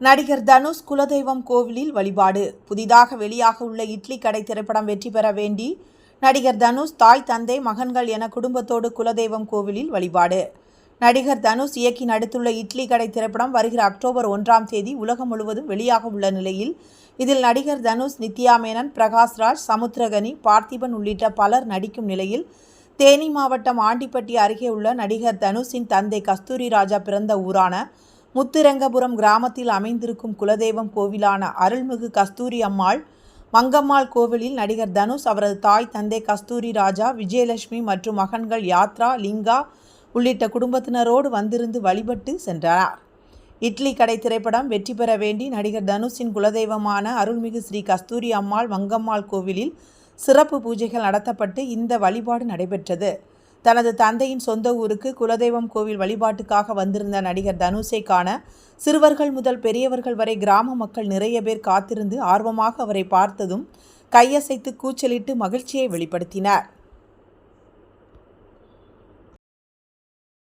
நடிகர் தனுஷ் குலதெய்வம் கோவிலில் வழிபாடு. புதிதாக வெளியாக உள்ள இட்லி கடை திரைப்படம் வெற்றி பெற வேண்டி நடிகர் தனுஷ் தாய் தந்தை மகன்கள் என குடும்பத்தோடு குலதெய்வம் கோவிலில் வழிபாடு. நடிகர் தனுஷ் இயக்கி நடித்துள்ள இட்லி கடை திரைப்படம் வருகிற அக்டோபர் ஒன்றாம் தேதி உலகம் முழுவதும் வெளியாக உள்ள நிலையில் இதில் நடிகர் தனுஷ் நித்யா மேனன் பிரகாஷ்ராஜ் சமுத்திரகனி பார்த்திபன் உள்ளிட்ட பலர் நடிக்கும் நிலையில் தேனி மாவட்டம் ஆண்டிப்பட்டி அருகே உள்ள நடிகர் தனுஷின் தந்தை கஸ்தூரி ராஜா பிறந்த ஊரான முத்துரங்கபுரம் கிராமத்தில் அமைந்திருக்கும் குலதெய்வம் கோவிலான அருள்மிகு கஸ்தூரி அம்மாள் மங்கம்மாள் கோவிலில் நடிகர் தனுஷ் அவரது தாய் தந்தை கஸ்தூரி ராஜா விஜயலட்சுமி மற்றும் மகன்கள் யாத்ரா லிங்கா உள்ளிட்ட குடும்பத்தினரோடு வந்திருந்து வழிபட்டு சென்றனர். இட்லி கடை திரைப்படம் வெற்றி பெற வேண்டி நடிகர் தனுஷின் குலதெய்வமான அருள்மிகு ஸ்ரீ கஸ்தூரி அம்மாள் மங்கம்மாள் கோவிலில் சிறப்பு பூஜைகள் நடத்தப்பட்டு இந்த வழிபாடு நடைபெற்றது. தனது தந்தையின் சொந்த ஊருக்கு குலதெய்வம் கோவில் வழிபாட்டுக்காக வந்திருந்த நடிகர் தனுஷை காண சிறுவர்கள் முதல் பெரியவர்கள் வரை கிராம மக்கள் நிறைய பேர் காத்திருந்து ஆர்வமாக அவரை பார்த்ததும் கையசைத்து கூச்சலிட்டு மகிழ்ச்சியை வெளிப்படுத்தினார்.